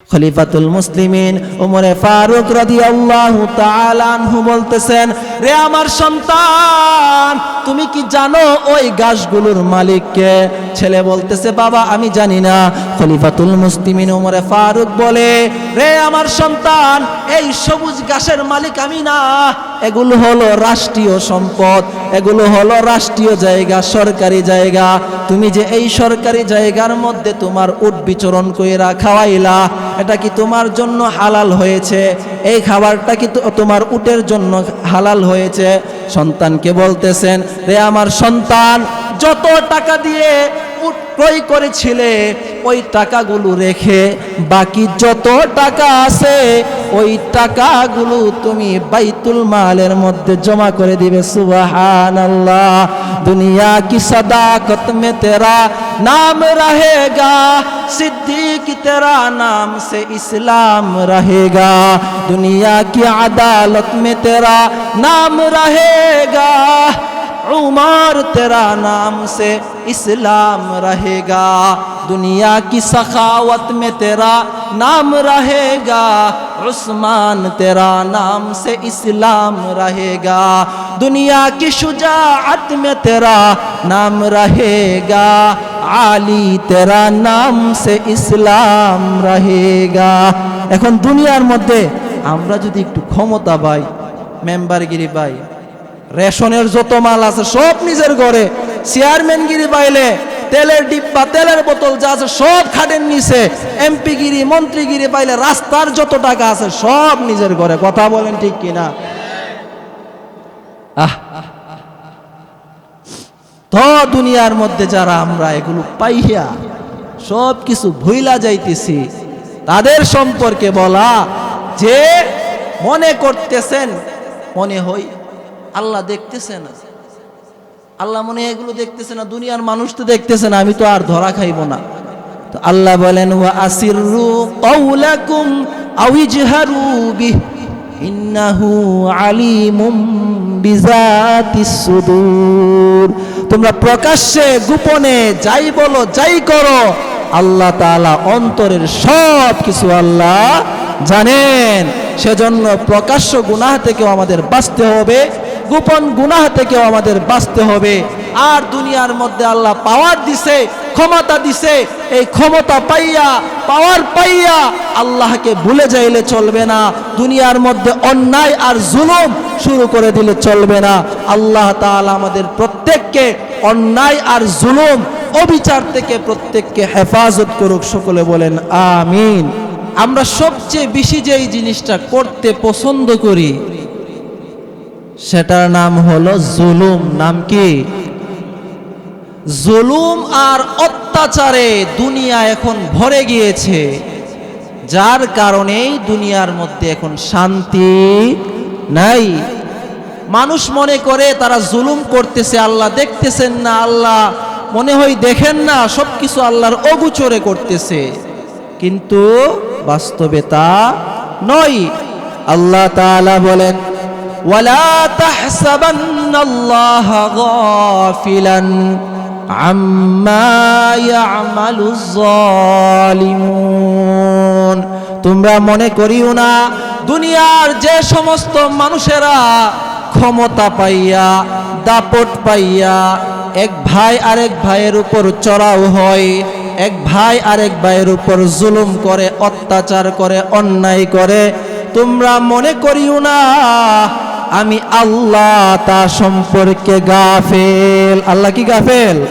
খলিফাতুল মুসলিমিন ওমরে ফারুক রাদিয়াল্লাহু তাআলা আনহু বলতেছেন রে আমার সন্তান, তুমি কি জানো ওই গাছগুলোর মালিককে? ছেলে বলতেছে, বাবা, আমি জানি না। খলিফাতুল মুসলিমিন ওমরে ফারুক বলে, রে আমার সন্তান, এই সবুজ গাছের মালিক আমি না। এগুলো হলো রাষ্ট্রীয় সম্পদ, এগুলো হলো রাষ্ট্রীয় জায়গা, সরকারি জায়গা। তুমি যে এই সরকারি জায়গার মধ্যে তোমার উট বিচরণ কইরা খাওয়াইলা, এটা কি তোমার জন্য হালাল হয়েছে? এই খাবারটা কিন্তু তোমার উটের জন্য হালাল হয়েছে? সন্তানকে বলতেছেন, রে আমার সন্তান, যত টাকা দিয়ে ক্রয় করেছিলে, ওই টাকাগুলো রেখে বাকি যত টাকা আছে, ওই টাকাগুলো তুমি বাইতুল মালের মধ্যে জমা করে দিবে। সুবাহান আল্লাহ দুনিয়া কি সদাকত মে তেরা নাম রহেগা, সিদ্দিক তেরা নাম সে ইসলাম রহেগা। দুনিয়া কি আদালত মে তেরা নাম রহেগা उमर तेरा नाम से इस्लाम रहेगा दुनिया की सखावत में तेरा नाम रहेगा उस्मान तेरा नाम से इस्लाम रहेगा दुनिया की शुजाअत में तेरा नाम रहेगा আলী তেরা নাম সে ইসলাম রহেগা এখন দুনিয়ার মধ্যে আমরা যদি একটু ক্ষমতা পাই মেম্বারগিরি পাই রেশনের যত মাল আছে সব নিজের ঘরে। চেয়ারম্যানগিরি পাইলে তেলের ডিব্বা, তেলের বোতল যা আছে সব খাটের নিচে। এমপি এমপিগিরি মন্ত্রীগিরি পাইলে রাস্তার যত টাকা আছে সব নিজের ঘরে। কথা বলেন ঠিক কিনা? আহ। দুনিয়ার মধ্যে যারা আমরা এগুলো পাইয়া সব কিছু ভুইলা যাইতেছি, তাদের সম্পর্কে বলা যে মনে করতেছেন, মনে হই আল্লাহ দেখতেছে না। আল্লাহ মনে এগুলো দেখতেছে না, দুনিয়ার মানুষ তো দেখতেছে না, আমি তো আর ধরা খাইব না। তো আল্লাহ বলেন, ওয়া আসিররু কাউলাকুম আও ইজহারু ইন্নাহু আলিমুম বিজাতিস সুদূর। তোমরা প্রকাশ্যে, গোপনে যাই বলো, যাই করো, আল্লাহ তাআলা অন্তরের সব কিছু আল্লাহ জানেন। সেজন্য প্রকাশ্য গুনাহ থেকেও আমাদের বাঁচতে হবে। গোপন গুনাহ থেকেও আমাদের বাঁচতে হবে। আর দুনিয়ার মধ্যে আল্লাহ পাওয়ার দিছে, ক্ষমতা দিছে, এই ক্ষমতা পাইয়া পাওয়ার পাইয়া আল্লাহকে ভুলে যাইলে চলবে না। দুনিয়ার মধ্যে অন্যায় আর জুলুম শুরু করে দিলে চলবে না। আল্লাহ তাআলা আমাদের প্রত্যেককে অন্যায় আর জুলুম, অবিচার থেকে প্রত্যেককে হেফাজত করুক, সকলে বলেন আমিন। আমরা সবচেয়ে বেশি যে এই জিনিসটা করতে পছন্দ করি সেটার নাম হলো জুলুম। নাম কি? জুলুম আর অত্যাচারে দুনিয়া এখন ভরে গিয়েছে। যার কারণেই দুনিয়ার মধ্যে এখন শান্তি নাই। মানুষ মনে করে তারা জুলুম করতেছে, আল্লাহ দেখতেছেন না, আল্লাহ মনে হয় দেখেন না সব কিছু আল্লাহর অগুচরে করতেছে। কিন্তু বাস্তবে তা নয়। আল্লাহ তাআলা বলেন ولا تحسبن الله غافلا عما يعمل الظالمون তোমরা মনে করিও না দুনিয়ার যে সমস্ত মানুষেরা ক্ষমতা পাইয়া দাপট পাইয়া এক ভাই আরেক ভাইয়ের উপর চড়াও হয় এক ভাই আরেক ভাইয়ের উপর জুলুম করে অত্যাচার করে অন্যায় করে তোমরা মনে করিও না আমি আল্লাহ তা সম্পর্কে গাফেল। আল্লাহ কি গাফেল?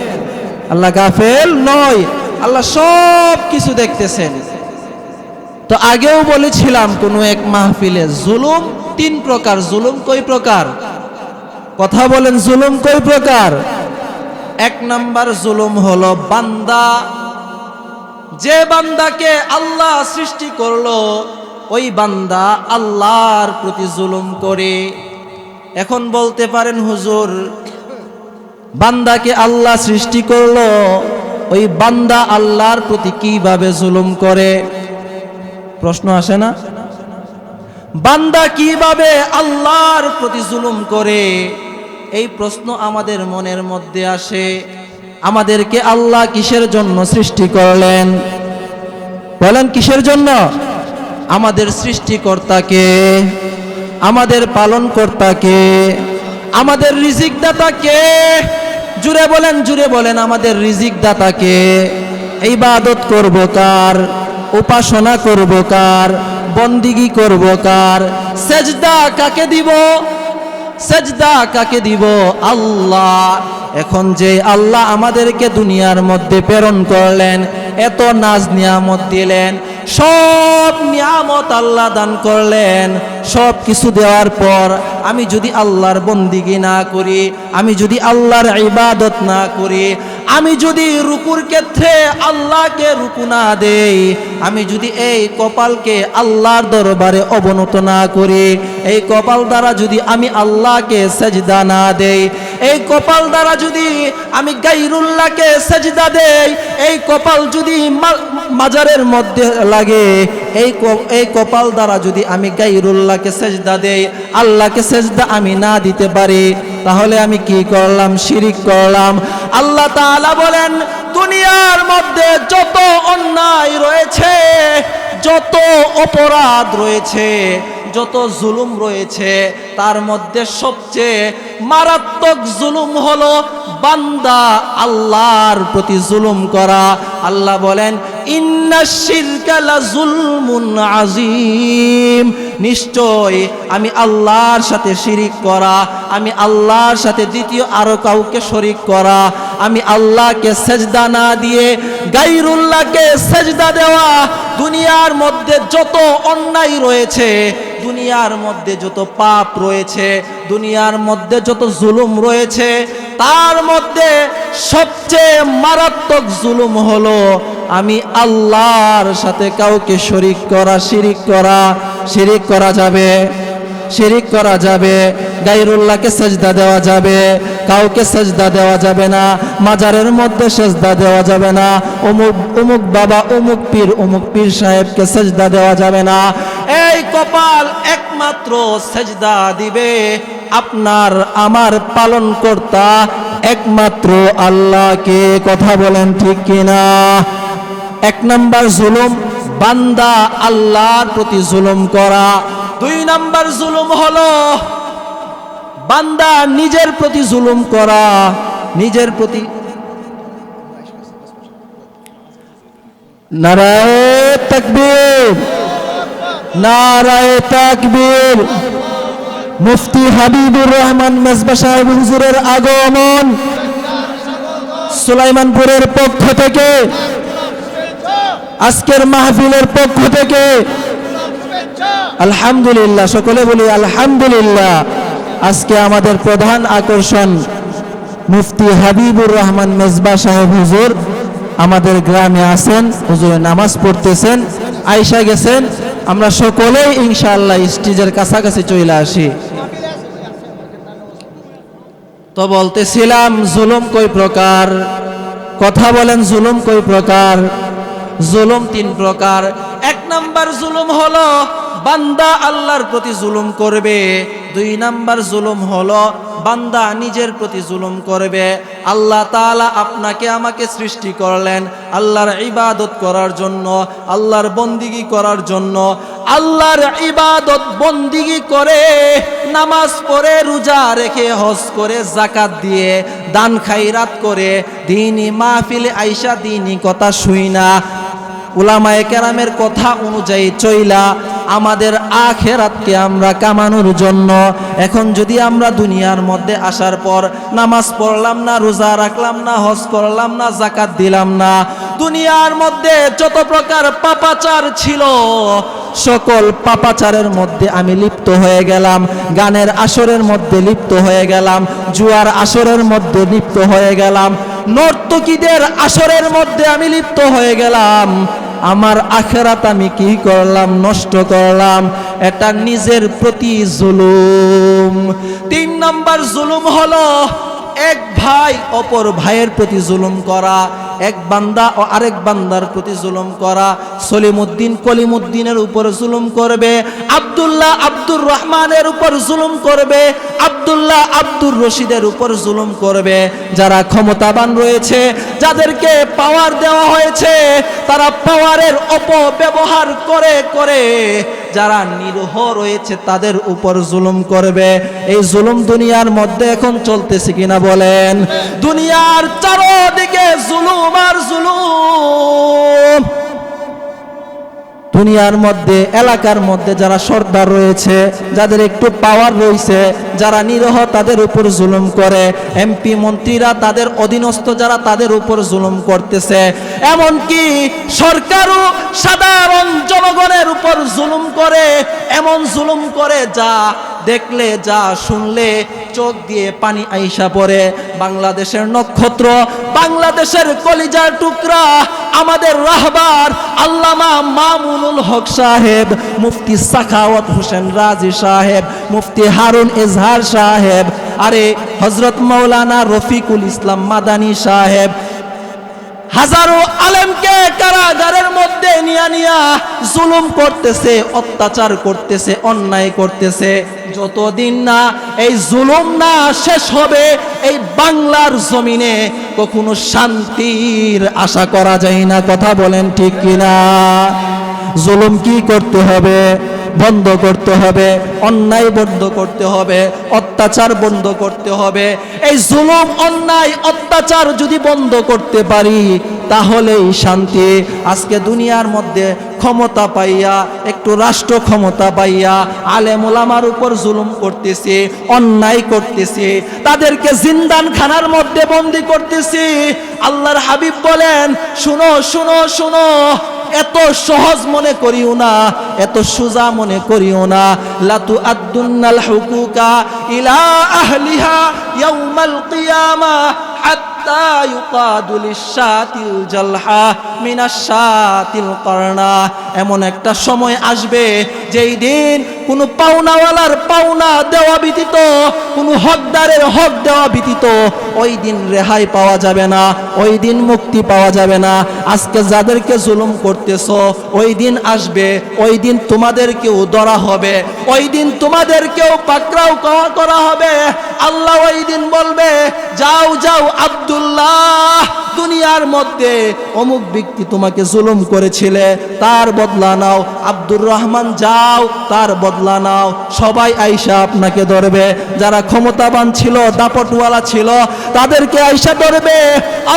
আল্লাহ গাফেল নয়। আল্লাহ সব কিছু দেখতেছেন। তো আগেও বলেছিলাম, কোনো এক মাহফিলে জুলুম তিন প্রকার। জুলুম কই প্রকার? কথা বলেন, জুলুম কই প্রকার? এক নাম্বার জুলুম হলো বান্দা। যে বান্দাকে আল্লাহ সৃষ্টি করল ওই বান্দা আল্লাহর প্রতি জুলুম করে। এখন বলতে পারেন, হুজুর, বান্দাকে আল্লাহ সৃষ্টি করল, ওই বান্দা আল্লাহর প্রতি কীভাবে জুলুম করে? প্রশ্ন আসে না? বান্দা কীভাবে আল্লাহর প্রতি জুলুম করে? এই প্রশ্ন আমাদের মনের মধ্যে আসে। আমাদেরকে আল্লাহ কিসের জন্য সৃষ্টি করলেন? বলেন, কিসের জন্য? আমাদের সৃষ্টিকর্তাকে, আমাদের পালনকর্তাকে, আমাদের রিজিক দাতাকে জুড়ে বলেন জুড়ে বলেন, আমাদের রিজিক দাতাকে ইবাদত করব কার, উপাসনা করব কার, বন্দিগি করব কার, সেজদা কাকে দিব? সেজদা কাকে দিব? আল্লাহ। এখন যে আল্লাহ আমাদেরকে দুনিয়ার মধ্যে প্রেরণ করলেন, এত নাজ নিয়ামত দিলেন সব নিয়ামত আল্লাহ দান করলেন। সব কিছু দেওয়ার পর আমি যদি আল্লাহর বন্দিগি না করি, আমি যদি আল্লাহর ইবাদত না করি, আমি যদি রুকুর ক্ষেত্রে আল্লাহকে রুকু না দেই, আমি যদি এই কপালকে আল্লাহর দরবারে অবনত না করি, এই কপাল দ্বারা যদি আমি আল্লাহকে সেজদা না দেই, এই কপাল দ্বারা যদি আমি গাইরুল্লাহকে সেজদা দেই, এই কপাল যদি মাজারের মধ্যে লাগে। এই এই কপাল দ্বারা যদি আমি গাইরুল্লাহকে সেজদা দেই, আল্লাহকে সেজদা আমি না দিতে পারি, তাহলে আমি কি করলাম? শিরিক করলাম। আল্লাহ তাআলা বলেন, দুনিয়ার মধ্যে যত অন্যায় রয়েছে, যত অপরাধ রয়েছে, যত জুলুম রয়েছে, তার মধ্যে সবচেয়ে মারাত্মক জুলুম হলো বান্দা আল্লাহর প্রতি জুলুম করা। আল্লাহ বলেন আজিম নিশ্চয় আমি আল্লাহর সাথে শিরিক করা, আমি আল্লাহর সাথে দ্বিতীয় আরও কাউকে শরিক করা, আমি আল্লাহকে সেজদা না দিয়ে গাইরুল্লাহকে সেজদা দেওয়া। দুনিয়ার মধ্যে যত অন্যায় রয়েছে, দুনিয়ার মধ্যে যত পাপ রয়েছে, দুনিয়ার মধ্যে যত জুলুম রয়েছে তার মধ্যে সবচেয়ে মারাত্মক জুলুম হলো আমি আল্লাহর সাথে কাউকে শরিক করা, শিরিক করা শিরিক করা যাবে, শিরিক করা যাবে গাইরুল্লাহকে সেজদা দেওয়া যাবে, কাউকে সেজদা দেওয়া যাবে না, মাজারের মধ্যে সেজদা দেওয়া যাবে না, অমুক অমুক বাবা, অমুক পীর অমুক পীর সাহেবকে সেজদা দেওয়া যাবে না। এই কপাল একমাত্র সেজদা দিবে। আপনার আমার পালন কর্তা একমাত্র আল্লাহকে কথা বলেন ঠিক কিনা? এক নাম্বার জুলুম, বান্দা আল্লাহর প্রতি জুলুম করা। দুই নাম্বার জুলুম হলো বান্দা নিজের প্রতি জুলুম করা। নিজের প্রতি নারায় তাকবীর। নারায় তাকবীর। মুফতি হাবিবুর রহমান মেজবা সাহেব হুজুরের আগমন সুলাইমানপুরের পক্ষ থেকে, আজকের মাহফিলের পক্ষ থেকে। আলহামদুলিল্লাহ, সকলে বলি আলহামদুলিল্লাহ। আজকে আমাদের প্রধান আকর্ষণ মুফতি হাবিবুর রহমান মেজবা সাহেব হুজুর। আমাদের গ্রামে আছেন, হুজুরে নামাজ পড়তেছেন আয়সা গেছেন। আমরা সকলেই ইনশাআল্লাহ স্টেজের কাছাকাছি চলে আসি। তো বলতেছিলাম, জুলুম কই প্রকার? কথা বলেন, জুলুম কই প্রকার? জুলুম তিন প্রকার। এক নাম্বার জুলুম হলো, বান্দা আল্লাহর প্রতি জুলুম করবে দুই নাম্বার জুলুম হলো, বান্দা নিজের প্রতি জুলুম করবে। আল্লাহ তাআলা আপনাকে আমাকে সৃষ্টি করলেন আল্লাহর ইবাদত করার জন্য, আল্লাহর বন্দিগি করার জন্য। আল্লাহর ইবাদত বন্দিগি করে নামাজ পড়ে, রোজা রেখে, হজ করে জাকাত দিয়ে, দান খাইরাত করে, দিনই মাহফিলে আইসা দিনই কথা শুই না উলামায়ে কেরামের কথা অনুযায়ী চইলা আমাদের আখেরাতকে আমরা কামানোর জন্য। এখন যদি আমরা দুনিয়ার মধ্যে আসার পর নামাজ পড়লাম না, রোজা রাখলাম না, হজ করলাম না জাকাত দিলাম না, দুনিয়ার মধ্যে যত প্রকার পাপাচার ছিল, সকল পাপাচারের মধ্যে আমি লিপ্ত হয়ে গেলাম, গানের আসরের মধ্যে লিপ্ত হয়ে গেলাম, জুয়ার আসরের মধ্যে লিপ্ত হয়ে গেলাম, নর্তকীদের আসরের মধ্যে আমি লিপ্ত হয়ে গেলাম। আমার আখেরাত আমি কি করলাম? নষ্ট করলাম। এটা নিজের প্রতি জুলুম। তিন নম্বর জুলুম হলো এক ভাই অপর ভাইয়ের প্রতি জুলুম করা, এক বান্দা ও আরেক বান্দার প্রতি জুলুম করা, সলিমুদ্দিন কলিমুদ্দিনের উপর জুলুম করবে, আব্দুল্লাহ আব্দুর রহমানের উপর জুলুম করবে, আব্দুল্লাহ আব্দুর রশিদের উপর জুলুম করবে। যারা ক্ষমতাবান রয়েছে, যাদেরকে পাওয়ার দেওয়া হয়েছে, তারা পাওয়ারের অপব্যবহার করে করে যারা নিরহ রয়েছে তাদের উপর জুলুম করবে। এই জুলুম দুনিয়ার মধ্যে এখন চলতেছে কিনা বলেন। দুনিয়ার চারোদিকে জুলুম আর জুলুম। দুনিয়ার মধ্যে, এলাকার মধ্যে যারা সর্দার রয়েছে, যাদের একটু পাওয়ার রয়েছে, যারা নিরহ তাদের উপর জুলুম করে। এমপি মন্ত্রীরা তাদের অধীনস্থ যারা তাদের উপর জুলুম করতেছে। এমনকি সরকারও সাধারণ জনগণের উপর জুলুম করে, এমন জুলুম করে যা দেখলে, যা শুনলে, চোখ দিয়ে পানি আইসা পড়ে। বাংলাদেশের নক্ষত্র, বাংলাদেশের কলিজার টুকরা, আমাদের রাহবার আল্লামা মামুনুল হক সাহেব, মুফতি সাখাওয়াত হোসেন রাজি সাহেব, মুফতি হারুন এজহার সাহেব, আরে হজরত মৌলানা রফিকুল ইসলাম মাদানী সাহেব। হাজারো আলেমকে কারাগারের মধ্যে নিয়া নিয়া জুলুম করতেছে, অত্যাচার করতেছে, অন্যায় করতেছে। যতদিন না এই জুলুম না শেষ হবে, এই বাংলার জমিনে কখনো শান্তির আশা করা যায় না। কথা বলেন ঠিক কিনা? জুলুম কি করতে হবে? বন্ধ করতে হবে, অন্যায় বন্ধ করতে হবে, অত্যাচার বন্ধ করতে হবে। এই জুলুম, অন্যায়, অত্যাচার যদি বন্ধ করতে পারি, তাহলেই শান্তি। আজকে দুনিয়ার মধ্যে ক্ষমতা পাইয়া, একটু রাষ্ট্র ক্ষমতা পাইয়া আলেম ওলামার উপর জুলুম করতেছে, অন্যায় করতেছে, তাদেরকে জিন্দান খানার মধ্যে বন্দি করতেছি। আল্লাহর হাবিব বলেন, শুনো শুনো শুনো, এত সহজ মনে করিও না, এত সোজা মনে করিও না। লাতু আদ্দুন্নাল হুকুকা ইলা আহলিহা ইয়াউমাল কিয়ামা হাত্তা এমন একটা সময় আসবে যেই দিন কোনো পাওনাওয়ালার পাওনা দেওয়া ব্যতীত, কোনো হকদারের হক দেওয়া ব্যতীত ওই দিন রেহাই পাওয়া যাবে না, ওই দিন মুক্তি পাওয়া যাবে না। আজকে যাদেরকে জুলুম করতেছ, ওই দিন আসবে, ওই দিন তোমাদেরকেও ধরা হবে, ওই দিন তোমাদেরকেও পাকড়াও করা- হবে। আল্লাহ ওই দিন বলবে, যাও যাও আব্দুল্লাহ দুনিয়ার মধ্যে অমুক ব্যক্তি তোমাকে জুলুম করেছিলে, তার বদলা নাও। আব্দুর রহমান যাও, তার বদলা নাও। সবাই আইসা আপনাকে ধরবে। যারা ক্ষমতাবান ছিল, দাপটওয়ালা ছিল, তাদেরকে আইসা ধরবে।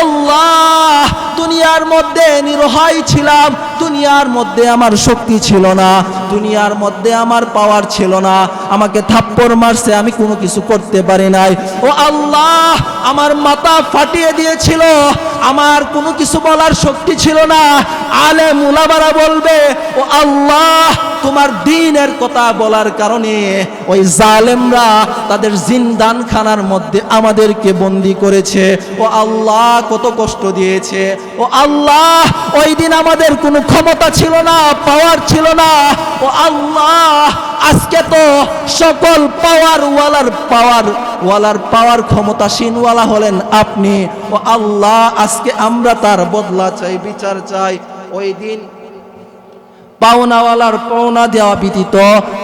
আল্লাহ, দুনিয়ার মধ্যে নিরহাই ছিলাম। দুনিয়ার মধ্যে আমার শক্তি ছিল না, দুনিয়ার মধ্যে আমার পাওয়ার ছিল না, আমাকে থাপ্পড় মারছে, আমি কোনো কিছু করতে পারি নাই। ও আল্লাহ, আমার মাথা ফাটিয়ে দিয়েছিল, আমার কোনো কিছু বলার শক্তি ছিল না। আলে মুলাবারা বলবে, ও আল্লাহ তোমার দিনের কথা বলার কারণে ওই জালেমরা তাদের জিন্দান খানার মধ্যে আমাদেরকে বন্দি করেছে। ও আল্লাহ, কত কষ্ট দিয়েছে। ও আল্লাহ, ওই দিন আমাদের কোনো ক্ষমতা ছিল না পাওয়ার ছিল না। ও আল্লাহ, আজকে তো সকল পাওয়ার ওয়ালার পাওয়ার ওয়ালার পাওয়ার ক্ষমতাসীনওয়ালা হলেন আপনি। ও আল্লাহ, আজকে আমরা তার বদলা চাই, বিচার চাই। ওই দিন পাওনাওয়ালার পাওনা দেওয়া ব্যতীত,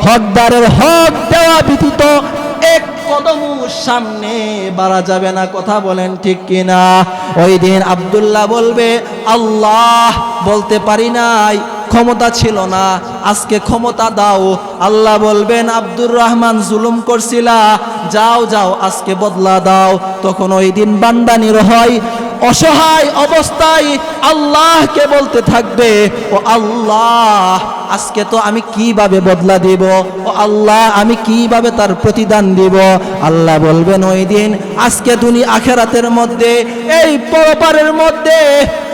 হকদারের হক দেওয়া ব্যতীত এক কদম সামনে বাড়া যাবে না, কথা বলেন ঠিক কিনা? ওই দিন আব্দুল্লাহ বলবে, আল্লাহ বলতে পারি নাই, ক্ষমতা ছিল না, আজকে ক্ষমতা দাও। আল্লাহ বলবেন, আব্দুর রহমান জুলুম করছিলা, যাও যাও, আজকে বদলা দাও। তখন ওই দিন বান্দানির হয় অসহায় অবস্থায় আল্লাহকে বলতে থাকবে, ও আল্লাহ, আজকে তো আমি কীভাবে বদলা দিব? ও আল্লাহ, আমি কীভাবে তার প্রতিদান দিব? আল্লাহ বলবেন, ওই দিন আজকে তুমি আখেরাতের মধ্যে, এই পরপারের মধ্যে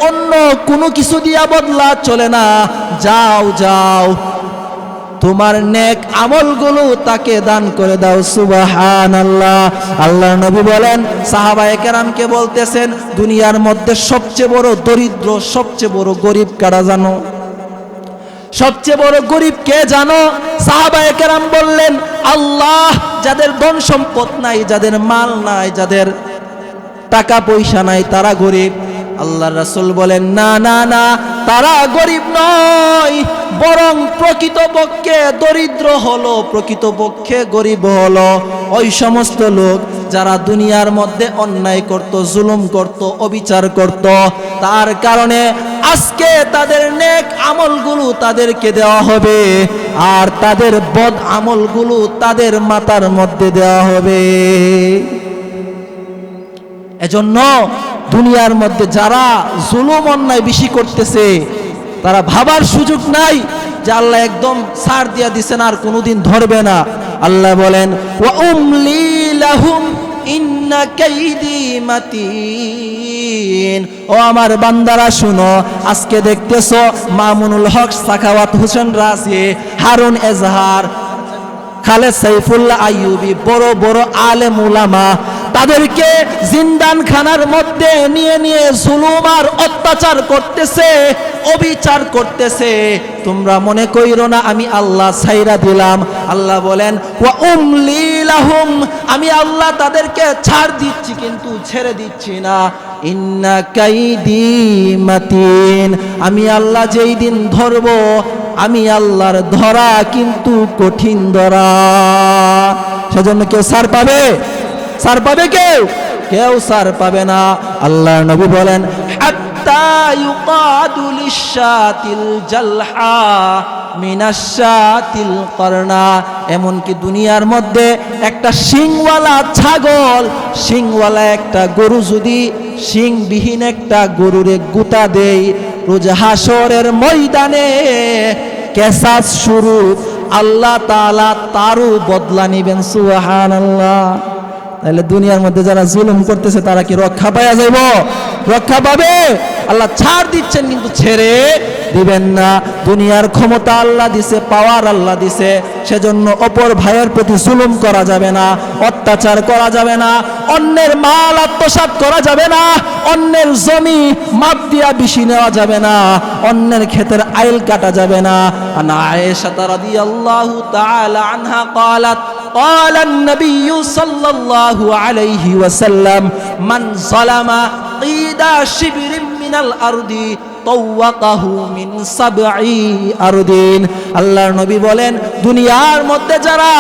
অন্য কোনো কিছু দিয়া বদলা চলে না। যাও যাও তোমার নেক আমলগুলো তাকে দান করে দাও সুবাহান আল্লাহ আল্লাহ নবী বলেন, সাহাবায়ে কেরামকে বলতেছেন, দুনিয়ার মধ্যে সবচেয়ে বড় দরিদ্র, সবচেয়ে বড় গরিব কারা জানো? সবচেয়ে বড় গরিব কে জানো? সাহাবায়ে কেরাম বললেন, আল্লাহ যাদের ধন সম্পদ নাই, যাদের মাল নাই, যাদের টাকা পয়সা নাই, তারা গরিব। আল্লাহ রাসূল বলেন, না না না তারা গরিব নয়, বরং প্রকৃতপক্ষে দরিদ্র হলো, প্রকৃতপক্ষে গরিব হলো। ওই সমস্ত লোক যারা দুনিয়ার মধ্যে অন্যায় করত, জুলুম করত, অবিচার করত, তার কারণে আজকে তাদের নেক আমলগুলো তাদেরকে দেওয়া হবে, আর তাদের বদ আমলগুলো তাদের মাতার মধ্যে দেওয়া হবে। এজন্য দুনিয়ার মধ্যে যারা জুলুম অন্যায় বেশি করতেছে, তারা ভাবার সুযোগ নাই যে আল্লাহ একদম সার দিয়া দিছেন আর কোনোদিন ধরবে না। আল্লাহ বলেন ও আমার বান্দারা, শুনো, আজকে দেখতেছো মামুনুল হক, সাখাওয়াত হোসেন রাজি, হারুন এজহার, খালেদ সাইফুল্লাহ আইয়ুবি, বড় বড় আলেম উলামা তাদেরকে জিন্দান খানার মধ্যে নিয়ে নিয়ে জুলুম আর অত্যাচার করতেছে, অবিচার করতেছে। তোমরা মনে কইরো না, আমি আল্লাহ ছাইরা দিলাম। আল্লাহ বলেন, ওয়া আমি আল্লাহ তাদেরকে ছাড় দিচ্ছি, কিন্তু ছেড়ে দিচ্ছি না। আমি আল্লাহ যেই দিন ধরবো, আমি আল্লাহর ধরা কিন্তু কঠিন ধরা। সেজন্য কেউ সার পাবে? সার পাবে কেউ কেউ সার পাবে না। আল্লাহ নবী বলেন এমনকি দুনিয়ার মধ্যে একটা শিংওয়ালা ছাগল, শিংওয়ালা একটা গরু যদি শিংবিহীন একটা গরুরে গুতা দেই রোজ হাসরের ময়দানে কেসাস শুরু আল্লাহ তালা তারও বদলা নিবেন, সুবহানাল্লাহ। তাহলে দুনিয়ার মধ্যে যারা জুলুম করতেছে, তারা কি রক্ষা পাওয়া যাইব? রক্ষা পাবে? আল্লাহ ছাড় দিচ্ছেন, কিন্তু ছেড়ে দিবেন না দুনিয়ার ক্ষমতা আল্লাহ দিছে পাওয়ার আল্লাহ দিছে সেজন্য অপর ভাইয়ের প্রতি জুলুম করা যাবে না অত্যাচার করা যাবে না অন্যের মাল আত্মসাৎ করা যাবে না অন্যের জমি মাপ দিয়া বেশি নেওয়া যাবে না অন্যের ক্ষেতের আইল কাটা যাবে না আনা আয়েশা রাদিয়াল্লাহু তাআলা আনহা قالت قال النبي صلى الله عليه وسلم من ظلم قيد شبر من الأرض আল্লাহর নবী বলেন, দুনিয়ার মধ্যে যারা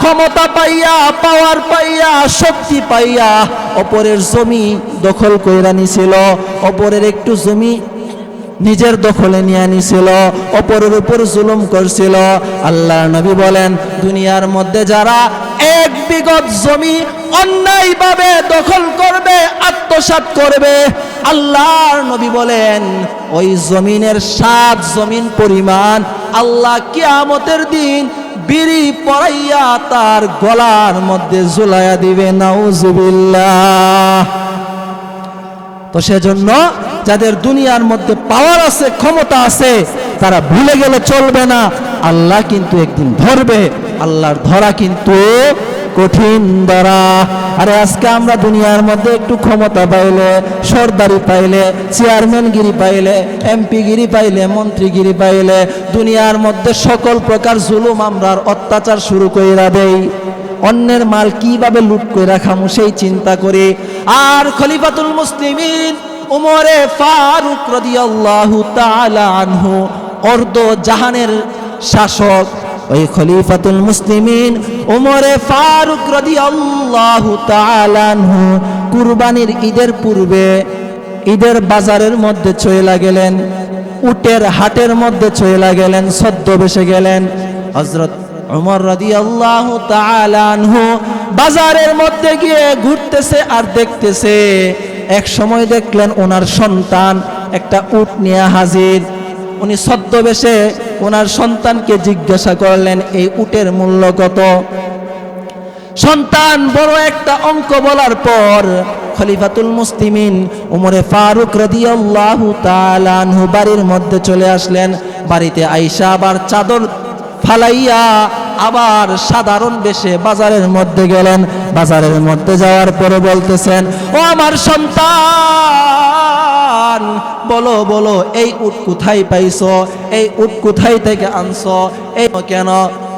ক্ষমতা পাইয়া পাওয়ার পাইয়া, শক্তি পাইয়া অপরের জমি দখল কইরা নিছিল, অপরের একটু জমি নিজের দখলে নিয়ে নিছিল, অপরের উপর জুলুম করছিল। আল্লাহর নবী বলেন, দুনিয়ার মধ্যে যারা এক বিগত জমি অন্যায়ভাবে দখল করবে আত্মসাত করবে আল্লাহর নবী বলেন, ওই জমিনের সাত জমিন পরিমাণ আল্লাহ কিয়ামতের দিন বিড়ি পড়াইয়া তার গলার মধ্যে ঝুলাইয়া দিবে, নাউজুবিল্লাহ। তো সেজন্য যাদের দুনিয়ার মধ্যে পাওয়ার আছে, ক্ষমতা আছে, তারা ভুলে গেলে চলবে না। আল্লাহ কিন্তু একদিন ধরবে, আল্লাহর ধরা কিন্তু কঠিন ধরা আরে আজকে আমরা দুনিয়ার মধ্যে একটু ক্ষমতা পাইলে, সর্দারি পাইলে চেয়ারম্যানগিরি পাইলে এমপিগিরি পাইলে মন্ত্রীগিরি পাইলে, দুনিয়ার মধ্যে সকল প্রকার জুলুম আমরা আর অত্যাচার শুরু কইরা দেই। অন্যের মাল কীভাবে লুট করে রাখামু সেই চিন্তা করি। আর খলিফাতুল মুসলিমিন উমরে ফারুক রাদিয়াল্লাহু তাআলা আনহু অর্ধ জাহানের শাসক ওই খলিফাতুল মুসলিমিন উমরে ফারুক রাদিয়াল্লাহু তাআলা আনহু কুরবানির ঈদের পূর্বে ঈদের বাজারের মধ্যে চলে গেলেন, উটের হাটের মধ্যে চলে গেলেন, ছদ্মবেশে গেলেন। হযরত উমর রাদিয়াল্লাহু তাআলা আনহু বাজারের মধ্যে গিয়ে ঘুরতেছে আর দেখতেছে, এক সময় দেখলেন ওনার সন্তান একটা উট নিয়ে হাজির। উনি ছদ্মবেশে ওনার সন্তানকে জিজ্ঞাসা করলেন, এই উটের মূল্য কত? সন্তান বড় একটা অঙ্ক বলার পর খলিফাতুল মুসলিমিন উমরে ফারুক রাদিয়াল্লাহু তাআলা আনহু বাড়ির মধ্যে চলে আসলেন। বাড়িতে আইসা আবার চাদর ফালাইয়া আবার সাধারণ বেশে বাজারের মধ্যে গেলেন। বাজারের মধ্যে যাওয়ার পরে বলতেছেন, ও আমার সন্তান বলো বলো, এই উট কোথায় পাইছো? এই উট কোথায় থেকে আনছো? এই কেন?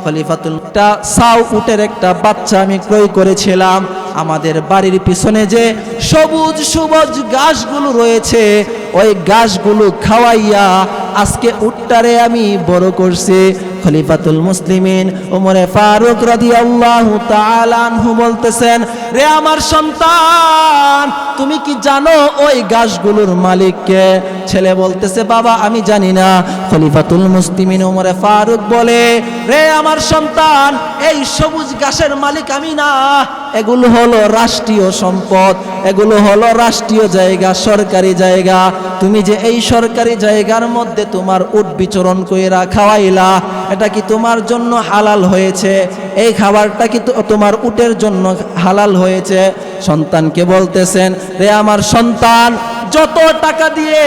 খলিফাতুলটা সাউ উটের একটা বাচ্চা আমি ক্রয় করেছিলাম। আমাদের বাড়ির পিছনে যে সবুজ সবুজ গাছগুলো রয়েছে, ওই ঘাসগুলো খাওয়াইয়া আজকে উট্টারে আমি বড় করছি। খলিফাতুল মুসলিমিন ওমরে ফারুক রাদিয়াল্লাহু তাআলা আনহু বলতেছেন, রে আমার সন্তান, তুমি কি জানো ওই গাছগুলোর মালিককে? ছেলে বলতেছে, বাবা, আমি জানি না। খলিফাতুল মুসলিমিন ওমরে ফারুক বলে, রে আমার সন্তান, এই সবুজ গাছের মালিক আমি না। এগুলো হলো রাষ্ট্রীয় সম্পদ, এগুলো হলো রাষ্ট্রীয় জায়গা, সরকারি জায়গা। তুমি যে এই সরকারি জায়গার মধ্যে তোমার উট বিচরণ কইরা খাওয়াইলা এটা কি তোমার জন্য হালাল হয়েছে? এই খাবারটা কি তোমার উটের জন্য হালাল হয়েছে? সন্তানকে বলতেছেন, রে আমার সন্তান, যত টাকা দিয়ে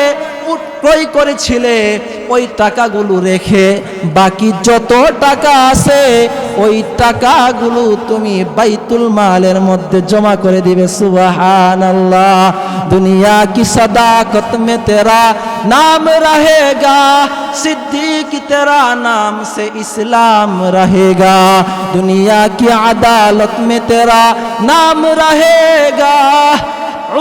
ক্রয় করেছিলে ওই টাকাগুলো রেখে বাকি যত টাকা আছে, ওই টাকাগুলো তুমি বাইতুল মালের মধ্যে জমা করে দিবে। সুবাহান আল্লাহ দুনিয়া কি সদাকত মে তেরা নাম রহেগা? সিদ্দিক তেরা নাম সে ইসলাম রহেগা। দুনিয়া কি আদালত মে তেরা নাম রহেগা?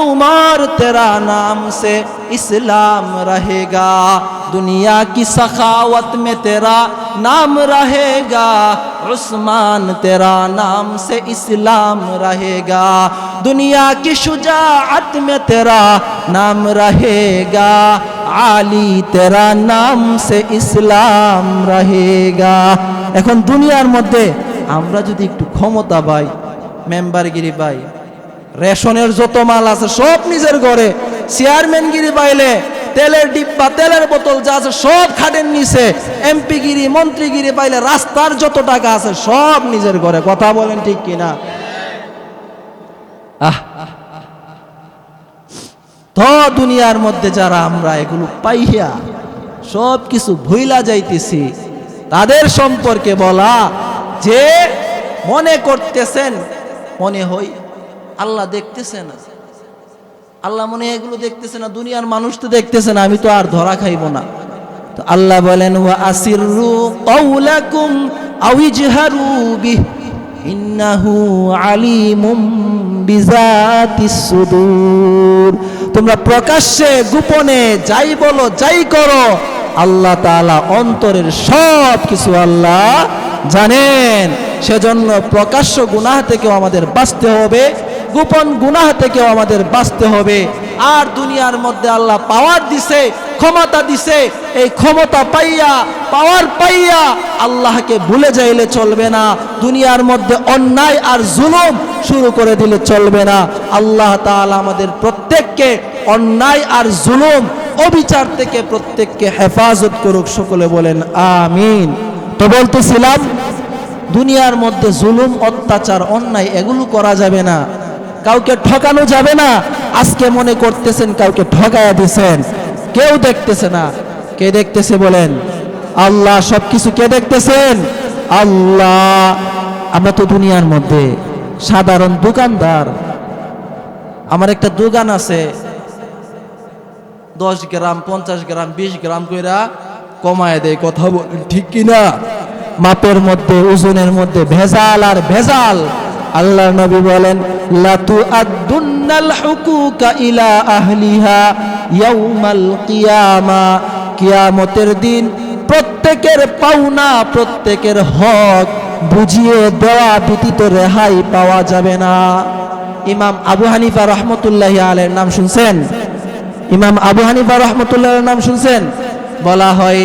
উমার তেরা নাম সে اسلام رہے گا دنیا کی سخاوت میں تیرا نام رہے گا عثمان تیرا نام سے اسلام رہے گا دنیا کی شجاعت میں تیرا نام رہے گا علی تیرا نام سے اسلام رہے گا এখন দুনিয়ার মধ্যে আমরা যদি একটু ক্ষমতা পাই মেম্বারগিরি পাই রেশনের যত মাল আছে সব নিজের ঘরে। চেয়ারম্যানগিরি পাইলে তেলের ডিব্বা, তেলের বোতল যা আছে সব খাটের নিচে। এমপিগিরি মন্ত্রীগিরি পাইলে রাস্তার যত টাকা আছে সব নিজের ঘরে। কথা বলেন ঠিক কিনা? আহ। দুনিয়ার মধ্যে যারা আমরা এগুলো পাইয়া সব কিছু ভুইলা যাইতেছি, তাদের সম্পর্কে বলা যে মনে করতেছেন, মনে হই আল্লাহ দেখতেছে না। আল্লাহ মনে এগুলো দেখতেছে না, দুনিয়ার মানুষ তো দেখতেছে না, আমি তো আর ধরা খাইব না। তো আল্লাহ বলেন ইন্নাহু আলিমুম তোমরা প্রকাশ্যে, গোপনে যাই বলো, যাই করো, আল্লাহ তাআলা অন্তরের সব কিছু আল্লাহ জানেন। সেজন্য প্রকাশ্য গুনাহ থেকেও আমাদের বাঁচতে হবে। গোপন গুনাহ থেকেও আমাদের বাঁচতে হবে। আর দুনিয়ার মধ্যে আল্লাহ পাওয়ার দিছে, ক্ষমতা দিছে, এই ক্ষমতা পাইয়া পাওয়ার পাইয়া আল্লাহকে ভুলে যাইলে চলবে না। দুনিয়ার মধ্যে অন্যায় আর জুলুম শুরু করে দিলে চলবে না। আল্লাহ তাআলা আমাদের প্রত্যেককে অন্যায় আর জুলুম, অবিচার থেকে প্রত্যেককে হেফাজত করুক, সকলে বলেন আমিন। তো বলতেছিলাম, দুনিয়ার মধ্যে জুলুম, অত্যাচার, অন্যায় এগুলো করা যাবে না। কাউকে ঠকানো যাবে না। আজকে মনে করতেছেন কাউকে ঠকায়া দিছেন। কেউ দেখতেছে না। কে দেখতেছে বলেন? আল্লাহ সবকিছু কে দেখতেছেন? আল্লাহ। আমরা তো দুনিয়ার মধ্যে সাধারণ দোকানদার। আমার একটা দোকান আছে। দশ গ্রাম, পঞ্চাশ গ্রাম, বিশ গ্রাম কইরা কমায় দেয়। কথা বলেন ঠিক কিনা? মাপের মধ্যে, ওজনের মধ্যে ভেজাল আর ভেজাল। আল্লাহ নবী বলেন লাতু আদুন্নাল হুকুকা ইলা আহলিহা ইয়াউমাল কিয়ামা। কিয়ামতের দিন প্রত্যেকের পাওনা, প্রত্যেকের হক বুঝিয়ে দেওয়া ব্যতীত রেহাই পাওয়া যাবে না। ইমাম আবু হানিফা রহমতুল্লাহ আলের নাম শুনছেন? ইমাম আবু হানিফা রহমতুল্লাহর নাম শুনছেন? বলা হয়,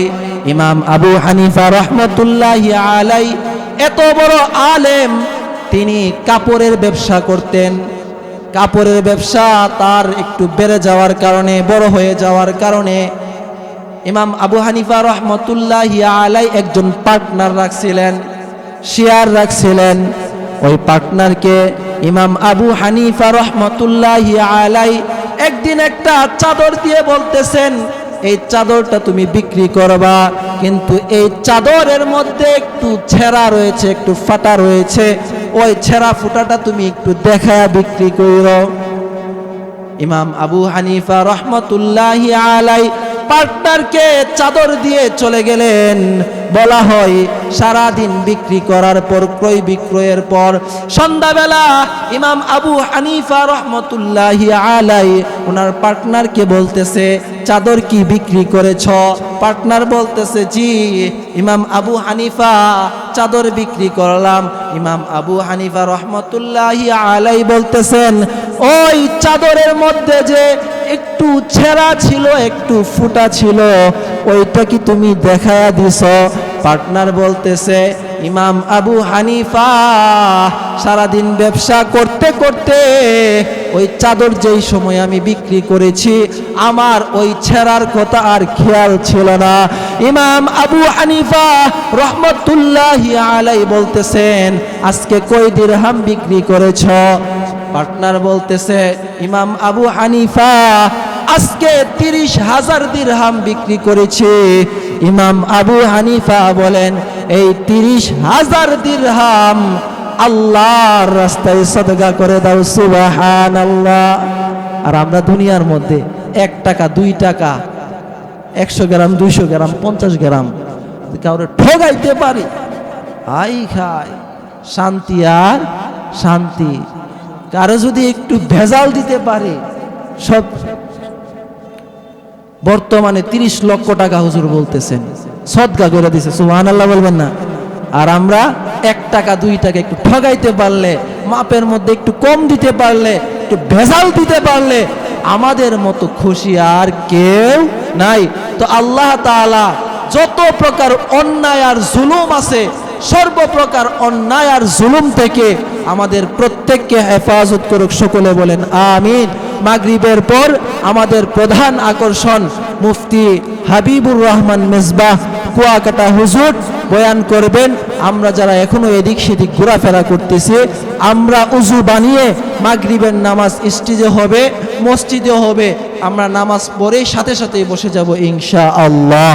ইমাম আবু হানিফা রহমতুল্লাহ আলাই এত বড় আলেম তিনি কাপড়ের ব্যবসা করতেন। কাপড়ের ব্যবসা তার একটু বেড়ে যাওয়ার কারণে, বড় হয়ে যাওয়ার কারণে ইমাম আবু হানিফা রহমতুল্লাহ আলাই একজন পার্টনার রাখছিলেন, শেয়ার রাখছিলেন। ওই পার্টনারকে ইমাম আবু হানিফা রহমতুল্লাহ আলাই একদিন একটা চাদর দিয়ে বলতেছেন এই চাদরটা তুমি বিক্রি করবা, কিন্তু এই চাদরের মধ্যে একটু ছেঁড়া রয়েছে, একটু ফাটা রয়েছে। ওই ছেঁড়া ফুটাটা তুমি একটু দেখায়া বিক্রি করো ইমাম আবু হানিফা রহমতুল্লাহ আলাই পার্টনারকে চাদর দিয়ে চলে গেলেন। বলা হয় সারা দিন বিক্রি করার পর, ক্রয় বিক্রয়ের পর, সন্ধ্যাবেলা ইমাম আবু হানিফা রহমতুল্লাহি আলাই ওনার পার্টনারকে বলতেছে, চাদর কি বিক্রি করেছ? পার্টনার বলতেছে, জি, ইমাম আবু হানিফা চাদর বিক্রি করলাম। ইমাম আবু হানিফা রহমতুল্লাহি আলাই বলতেছেন, ওই চাদরের মধ্যে যে একটু ছেঁড়া ছিল, একটু ফুটা ছিল। ওইটা কি তুমি দেখায়া দিছ? পার্টনার বলতেছে, ইমাম আবু হানিফা, সারাদিন ব্যবসা করতে করতে ওই চাদর যেই সময় আমি বিক্রি করেছি, আমার ওই ছেঁড়ার কথা আর খেয়াল ছিল না। ইমাম আবু হানিফা রহমতুল্লাহ আলাই বলতেছেন, আজকে কই দিরহাম বিক্রি করেছ? পার্টনার বলতেছে, ইমাম আবু হানিফা, আজকে তিরিশ হাজার দিরহাম বিক্রি করেছে। ইমাম আবু হানিফা বলেন, এই তিরিশ হাজার দিরহাম আল্লাহর রাস্তায় সদগা করে দাও সুবাহান আল্লাহ আর আমরা দুনিয়ার মধ্যে এক টাকা, দুই টাকা, একশো গ্রাম, দুইশো গ্রাম, পঞ্চাশ গ্রাম কাউরে ঠগাইতে পারি আই খাই, শান্তি আর শান্তি। কারও যদি একটু ভেজাল দিতে পারে, সব বর্তমানে তিরিশ লক্ষ টাকা হুজুর বলতেছেন। সদগা করে দিছে সুহান আল্লাহ বলবেন না। আর আমরা এক টাকা, দুই টাকা একটু ঠগাইতে পারলে, মাপের মধ্যে একটু কম দিতে পারলে, একটু ভেজাল দিতে পারলে, আমাদের মতো খুশি আর কেউ নাই। তো আল্লাহ তাআলা যত প্রকার অন্যায় আর জুলুম আছে সর্বপ্রকার অন্যায় আর জুলুম থেকে আমাদের প্রত্যেককে হেফাজত করুক, সকলে বলেন আমিন। মাগরিবের পর আমাদের প্রধান আকর্ষণ মুফতি হাবিবুর রহমান মেজবাহ, কুয়াকাটা হুজুর, বয়ান করবেন, আমরা যারা এখনও এদিক সেদিক ঘোরাফেরা করতেছি, আমরা উজু বানিয়ে মাগরিবের নামাজ স্টেজে হবে, মসজিদে হবে, আমরা নামাজ পড়ে সাথে সাথে বসে যাব ইনশা আল্লাহ